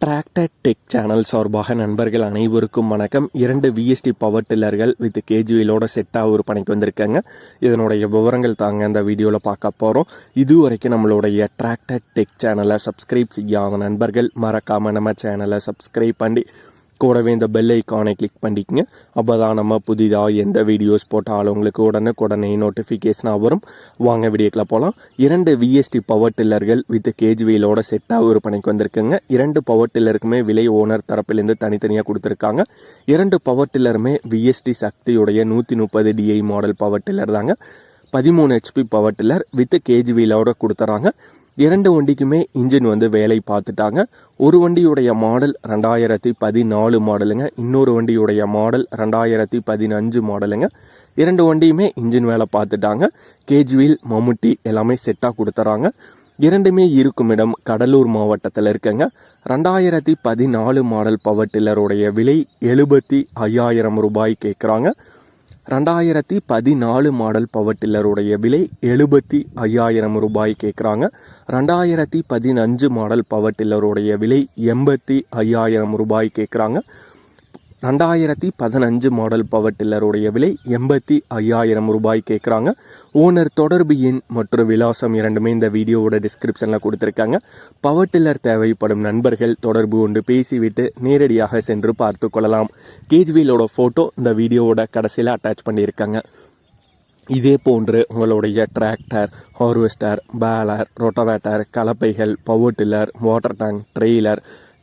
Tractor tech channel சார்பாக நண்பர்கள் அனைவருக்கும் வணக்கம். இரண்டு விஎஸ்டி பவர் டில்லர்கள் வித் கேஜுவிலோட செட்டாக ஒரு பணிக்கு வந்திருக்காங்க. இதனுடைய விவரங்கள் தாங்க அந்த வீடியோவில் பார்க்க போகிறோம் இது வரைக்கும் நம்மளுடைய டிராக்டர் டெக் சேனலை சப்ஸ்கிரைப் செய்யாத நண்பர்கள் மறக்காமல் நம்ம சேனலை சப்ஸ்கிரைப் பண்ணி கூடவே இந்த பெல் ஐக்கானை கிளிக் பண்ணிக்கங்க. அப்போ தான் நம்ம புதிதாக எந்த வீடியோஸ் போட்டாலும் உங்களுக்கு உடனுக்குடனே நோட்டிஃபிகேஷனாக வரும். வாங்க வீடியோக்கில் போகலாம் இரண்டு விஎஸ்டி பவர் டில்லர்கள் வித் கேஜ்வியலோட செட்டாக ஒரு பணிக்கு வந்திருக்குங்க. இரண்டு பவர் டில்லருக்குமே விலை ஓனர் தரப்பிலேருந்து தனித்தனியாக கொடுத்துருக்காங்க. இரண்டு பவர் டில்லருமே விஎஸ்டி சக்தியுடைய நூற்றி முப்பது டிஐ மாடல் பவர் டில்லர் தாங்க பதிமூணு ஹெச்பி பவர் டில்லர் வித் கேஜ்வியலோட கொடுத்துறாங்க. இரண்டு வண்டிக்குமே இன்ஜின் வந்து வேலை பார்த்துட்டாங்க. ஒரு வண்டியுடைய மாடல் ரெண்டாயிரத்தி பதினாலு மாடலுங்க. இன்னொரு வண்டியுடைய மாடல் ரெண்டாயிரத்தி பதினஞ்சு மாடலுங்க. இரண்டு வண்டியுமே இன்ஜின் வேலை பார்த்துட்டாங்க. கேஜ்வீல் மம்முட்டி எல்லாமே செட்டாக கொடுத்துறாங்க. இரண்டுமே இருக்கும் இடம் கடலூர் மாவட்டத்தில் இருக்கங்க. ரெண்டாயிரத்தி பதினாலு மாடல் பவர் டில்லருடைய விலை எழுபத்தி ஐயாயிரம் ரூபாய் கேட்குறாங்க ரெண்டாயிரத்தி பதினாலு மாடல் பவர் டில்லருடைய விலை எழுபத்தி ஐயாயிரம் ரூபாய் கேட்குறாங்க ரெண்டாயிரத்தி பதினஞ்சு மாடல் பவர் டில்லருடைய விலை எண்பத்தி ஐயாயிரம் ரூபாய் கேட்குறாங்க ரெண்டாயிரத்தி பதினஞ்சு மாடல் பவர் டில்லருடைய விலை எண்பத்தி ஐயாயிரம் ரூபாய் கேட்குறாங்க. ஓனர் தொடர்பு எண் மற்றும் விலாசம் இரண்டுமே இந்த வீடியோவோட டிஸ்கிரிப்ஷனில் கொடுத்துருக்காங்க. பவர் டில்லர் தேவைப்படும் நண்பர்கள் தொடர்பு கொண்டு பேசிவிட்டு நேரடியாக சென்று பார்த்து கொள்ளலாம். கேஜ்வீலோட ஃபோட்டோ இந்த வீடியோவோட கடைசியில் அட்டாச் பண்ணியிருக்காங்க. இதே போன்று உங்களுடைய tractor harvester baler rotavator கலப்பைகள் power tiller water tank trailer